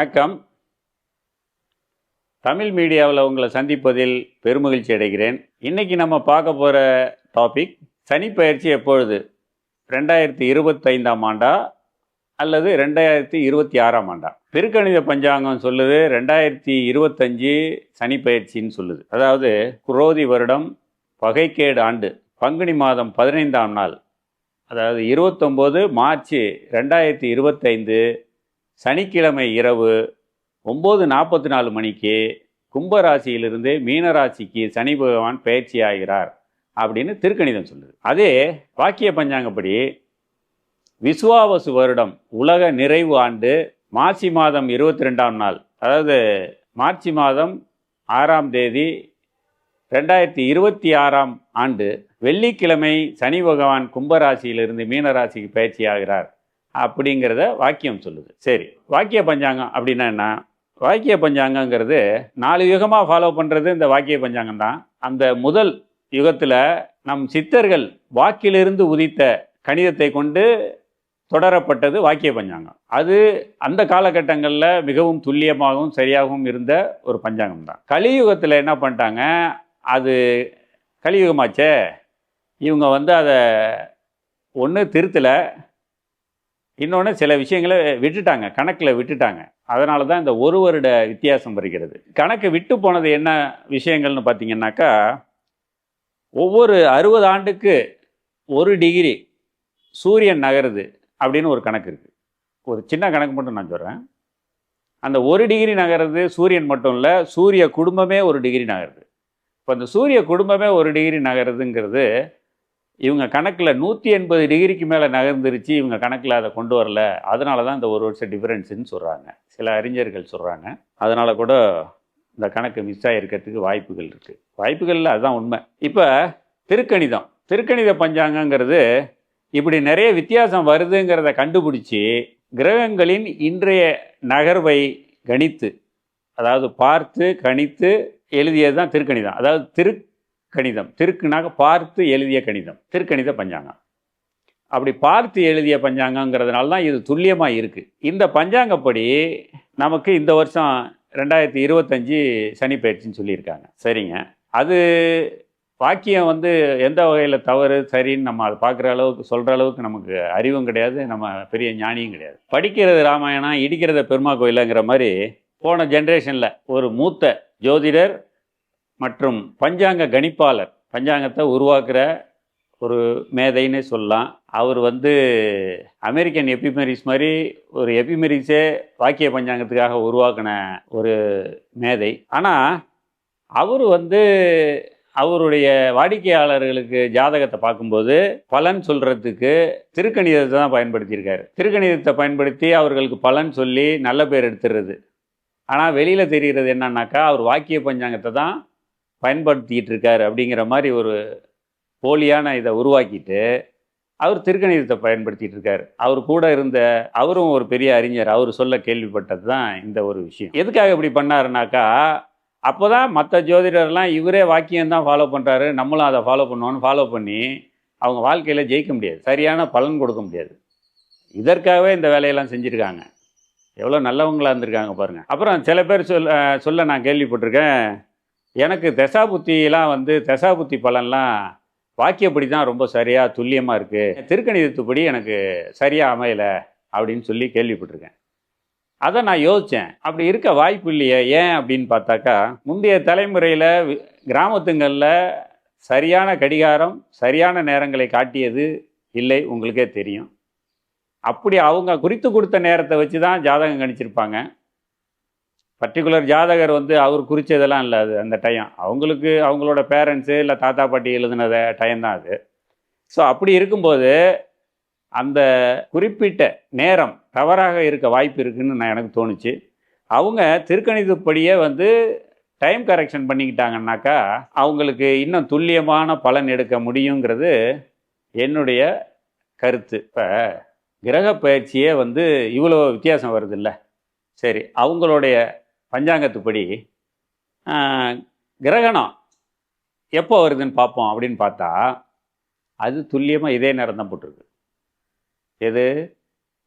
வணக்கம். தமிழ் மீடியாவில் உங்களை சந்திப்பதில் பெருமகிழ்ச்சி அடைகிறேன். இன்றைக்கி நம்ம பார்க்க போகிற டாபிக் சனிப்பயிற்சி எப்பொழுது? ரெண்டாயிரத்தி இருபத்தைந்தாம் ஆண்டா அல்லது ரெண்டாயிரத்தி இருபத்தி ஆறாம் ஆண்டா? பெருக்கணித பஞ்சாங்கம் சொல்லுது ரெண்டாயிரத்தி இருபத்தஞ்சு சனிப்பயிற்சின்னு சொல்லுது. அதாவது குரோதி வருடம் பகைக்கேடு ஆண்டு பங்குனி மாதம் பதினைந்தாம் நாள். அதாவது இருபத்தொம்போது மார்ச் ரெண்டாயிரத்தி இருபத்தைந்து சனிக்கிழமை இரவு ஒம்பது நாற்பத்தி நாலு மணிக்கு கும்பராசியிலிருந்து மீனராசிக்கு சனி பகவான் பயிற்சி ஆகிறார் அப்படின்னு திருக்கணிதம் சொல்லுது. அதே வாக்கிய பஞ்சாங்கப்படி விசுவாவசு வருடம் உலக நிறைவு ஆண்டு மார்ச் மாதம் இருபத்தி ரெண்டாம் நாள் அதாவது மார்ச் மாதம் ஆறாம் தேதி ரெண்டாயிரத்தி இருபத்தி ஆறாம் ஆண்டு வெள்ளிக்கிழமை சனி பகவான் கும்பராசியிலிருந்து மீனராசிக்கு பயிற்சி ஆகிறார் அப்படிங்கிறத வாக்கியம் சொல்லுது. சரி வாக்கிய பஞ்சாங்கம் அப்படின்னா என்ன? வாக்கிய பஞ்சாங்கங்கிறது நாலு யுகமாக ஃபாலோ பண்ணுறது இந்த வாக்கிய பஞ்சாங்கம் தான். அந்த முதல் யுகத்தில் நம் சித்தர்கள் வாக்கிலிருந்து உதித்த கணிதத்தை கொண்டு தொடரப்பட்டது வாக்கிய பஞ்சாங்கம். அது அந்த காலகட்டங்களில் மிகவும் துல்லியமாகவும் சரியாகவும் இருந்த ஒரு பஞ்சாங்கம் தான். கலியுகத்தில் என்ன பண்ணிட்டாங்க? அது கலியுகமாச்சே. இவங்க வந்து அதை ஒன்று திருத்தலை இன்னொன்று சில விஷயங்களை விட்டுட்டாங்க கணக்கில் விட்டுட்டாங்க. அதனால தான் இந்த ஒரு வருட வித்தியாசம் வருகிறது. கணக்கு விட்டு போனது என்ன விஷயங்கள்னு பார்த்தீங்கன்னாக்கா ஒவ்வொரு அறுபது ஆண்டுக்கு ஒரு டிகிரி சூரியன் நகருது அப்படின்னு ஒரு கணக்கு இருக்குது ஒரு சின்ன கணக்கு மட்டும் நான் சொல்கிறேன் அந்த ஒரு டிகிரி நகருது சூரியன் மட்டும் இல்லை சூரிய குடும்பமே ஒரு டிகிரி நகருது. இப்போ அந்த சூரிய குடும்பமே ஒரு டிகிரி நகருதுங்கிறது இவங்க கணக்கில் நூற்றி எண்பது டிகிரிக்கு மேலே நகர்ந்துருச்சு இவங்க கணக்கில் அதை கொண்டு வரல. அதனால தான் இந்த ஒரு வருஷம் டிஃப்ரென்ஸுன்னு சொல்கிறாங்க சில அறிஞர்கள் சொல்கிறாங்க அதனால் கூட இந்த கணக்கு மிஸ் ஆகிருக்கிறதுக்கு வாய்ப்புகள் இருக்குது வாய்ப்புகளில் அதுதான் உண்மை. இப்போ திருக்கணிதம். திருக்கணித பஞ்சாங்கங்கிறது இப்படி நிறைய வித்தியாசம் வருதுங்கிறத கண்டுபிடிச்சி கிரகங்களின் இன்றைய நகர்வை கணித்து அதாவது பார்த்து கணித்து எழுதியது தான் திருக்கணிதம். அதாவது திரு கணிதம். திருக்குனாக பார்த்து எழுதிய கணிதம். திருக்கணித பஞ்சாங்கம். அப்படி பார்த்து எழுதிய பஞ்சாங்கங்கிறதுனால தான் இது துல்லியமாக இருக்குது இந்த பஞ்சாங்கப்படி நமக்கு இந்த வருஷம் ரெண்டாயிரத்தி இருபத்தஞ்சி சனி பயிற்சின்னு சொல்லியிருக்காங்க. சரிங்க. அது வாக்கியம் வந்து எந்த வகையில் தவறு சரின்னு நம்ம அதை பார்க்குற அளவுக்கு சொல்கிற அளவுக்கு நமக்கு அறிவும் கிடையாது. நம்ம பெரிய ஞானியும் கிடையாது. படிக்கிறது ராமாயணம் இடிக்கிறத பெருமா கோயிலுங்கிற மாதிரி போன ஜென்ரேஷனில் ஒரு மூத்த ஜோதிடர் மற்றும் பஞ்சாங்க கணிப்பாளர் பஞ்சாங்கத்தை உருவாக்குற ஒரு மேதைன்னு சொல்லலாம். அவர் வந்து அமெரிக்கன் எபிமெரிஸ் மாதிரி ஒரு எபிமெரிஸே வாக்கிய பஞ்சாங்கத்துக்காக உருவாக்கின ஒரு மேதை. ஆனால் அவர் வந்து அவருடைய வாடிக்கையாளர்களுக்கு ஜாதகத்தை பார்க்கும்போது பலன் சொல்கிறதுக்கு திருக்கணிதத்தை தான் பயன்படுத்தியிருக்காரு. திருக்கணிதத்தை பயன்படுத்தி அவர்களுக்கு பலன் சொல்லி நல்ல பேர் எடுத்துடுறது ஆனால் வெளியில் தெரிகிறது என்னன்னாக்கா அவர் வாக்கிய பஞ்சாங்கத்தை தான் பயன்படுத்திக்கிட்டு இருக்கார் அப்படிங்கிற மாதிரி ஒரு போலியான இதை உருவாக்கிட்டு அவர் திருக்கணிதத்தை பயன்படுத்திட்டு இருக்கார் அவர் கூட இருந்த அவரும் ஒரு பெரிய அறிஞர் அவர் சொல்ல கேள்விப்பட்டது தான் இந்த ஒரு விஷயம். எதுக்காக இப்படி பண்ணாருனாக்கா அப்போ தான் மற்ற ஜோதிடர்லாம் இவரே வாக்கியம் தான் ஃபாலோ பண்ணுறாரு நம்மளும் அதை ஃபாலோ பண்ணுவோன்னு ஃபாலோ பண்ணி அவங்க வாழ்க்கையில் ஜெயிக்க முடியாது. சரியான பலன் கொடுக்க முடியாது. இதற்காகவே இந்த வேலையெல்லாம் செஞ்சுருக்காங்க. எவ்வளோ நல்லவங்களாக இருந்திருக்காங்க பாருங்கள் அப்புறம் சில பேர் சொல்ல சொல்ல நான் கேள்விப்பட்டிருக்கேன். எனக்கு தசாபுத்திலாம் வந்து தசாபுத்தி பலன்லாம் வாக்கியப்படி தான் ரொம்ப சரியாக துல்லியமாக இருக்குது திருக்கணிதத்துப்படி எனக்கு சரியாக அமையலை அப்படின்னு சொல்லி கேள்விப்பட்டிருக்கேன். அதை நான் யோசித்தேன் அப்படி இருக்க வாய்ப்பு இல்லையே ஏன் அப்படின்னு பார்த்தாக்கா முந்தைய தலைமுறையில் கிராமத்துங்களில் சரியான கடிகாரம் சரியான நேரங்களை காட்டியது இல்லை உங்களுக்கே தெரியும். அப்படி அவங்க குறித்து கொடுத்த நேரத்தை வச்சு தான் ஜாதகம் கணிச்சிருப்பாங்க. பர்டிகுலர் ஜாதகர் வந்து அவர் குறித்ததெல்லாம் இல்லை அது அந்த டைம் அவங்களுக்கு அவங்களோட பேரண்ட்ஸு இல்லை தாத்தா பாட்டி எழுதுனத டைம் தான் அது. ஸோ அப்படி இருக்கும்போது அந்த குறிப்பிட்ட நேரம் தவறாக இருக்க வாய்ப்பு இருக்குதுன்னு நான் எனக்கு தோணுச்சு. அவங்க திருக்கணிதப்படியே வந்து டைம் கரெக்ஷன் பண்ணிக்கிட்டாங்கன்னாக்கா அவங்களுக்கு இன்னும் துல்லியமான பலன் எடுக்க முடியுங்கிறது என்னுடைய கருத்து. இப்போ கிரக பயிற்சியே வந்து இவ்வளோ வித்தியாசம் வருது இல்லை சரி அவங்களுடைய பஞ்சாங்கத்துப்படி கிரகணம் எப்போ வருதுன்னு பார்ப்போம் அப்படின்னு பார்த்தா அது துல்லியமாக இதே நேரம் தான் போட்டிருக்கு. எது?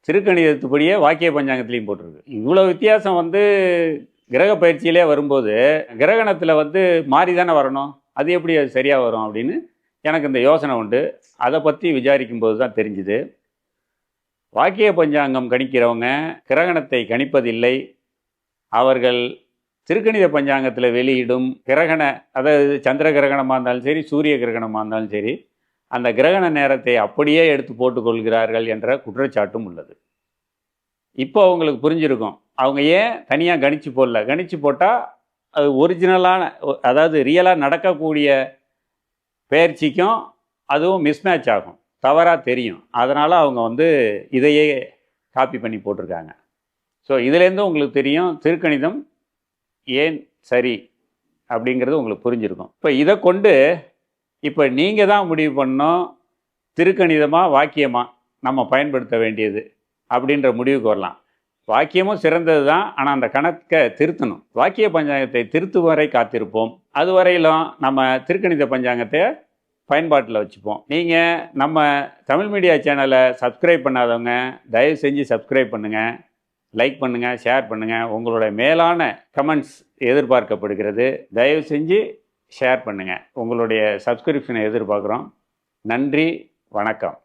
திருக்கணிதத்துப்படியே வாக்கிய பஞ்சாங்கத்துலேயும் போட்டிருக்கு. இவ்வளோ வித்தியாசம் வந்து கிரக பயிற்சியிலே வரும்போது கிரகணத்தில் வந்து மாறி தானே வரணும்? அது எப்படி அது சரியாக வரும் அப்படின்னு எனக்கு இந்த யோசனை உண்டு. அதை பற்றி விசாரிக்கும் போது தான் தெரிஞ்சுது. வாக்கிய பஞ்சாங்கம் கணிக்கிறவங்க கிரகணத்தை கணிப்பதில்லை அவர்கள் திருக்கணித பஞ்சாங்கத்தில் வெளியிடும் கிரகண அதாவது சந்திர கிரகணமாக இருந்தாலும் சரி சூரிய கிரகணமாக இருந்தாலும் சரி அந்த கிரகண நேரத்தை அப்படியே எடுத்து போட்டுக்கொள்கிறார்கள் என்ற குற்றச்சாட்டும் உள்ளது. இப்போ அவங்களுக்கு புரிஞ்சிருக்கும். அவங்க ஏன் தனியாக கணிச்சு போடல? கணிச்சு போட்டால் அது ஒரிஜினலான அதாவது ரியலாக நடக்கக்கூடிய பயிற்சிக்கும் அதுவும் மிஸ்மேட்ச் ஆகும். தவறாக தெரியும். அதனால் அவங்க வந்து இதையே காப்பி பண்ணி போட்டிருக்காங்க. ஸோ இதுலேருந்து உங்களுக்கு தெரியும் திருக்கணிதம் ஏன் சரி அப்படிங்கிறது உங்களுக்கு புரிஞ்சிருக்கும். இப்போ இதை கொண்டு இப்போ நீங்கள் தான் முடிவு பண்ணோம் திருக்கணிதமாக வாக்கியமாக நம்ம பயன்படுத்த வேண்டியது அப்படின்ற முடிவுக்கு வரலாம். வாக்கியமும் சிறந்தது தான் ஆனால் அந்த கணக்கை திருத்தணும். வாக்கிய பஞ்சாங்கத்தை திருத்தும் வரை காத்திருப்போம். அது வரையிலும் நம்ம திருக்கணித பஞ்சாங்கத்தை பயன்பாட்டில் வச்சுப்போம். நீங்கள் நம்ம தமிழ் மீடியா சேனலை சப்ஸ்கிரைப் பண்ணாதவங்க தயவு செஞ்சு சப்ஸ்கிரைப் பண்ணுங்கள் லைக் பண்ணுங்கள் ஷேர் பண்ணுங்கள் உங்களோட மேலான கமெண்ட்ஸ் எதிர்பார்க்கப்படுகிறது. தயவு செஞ்சு ஷேர் பண்ணுங்கள் உங்களுடைய சப்ஸ்கிரிப்ஷனை எதிர்பார்க்குறோம். நன்றி வணக்கம்.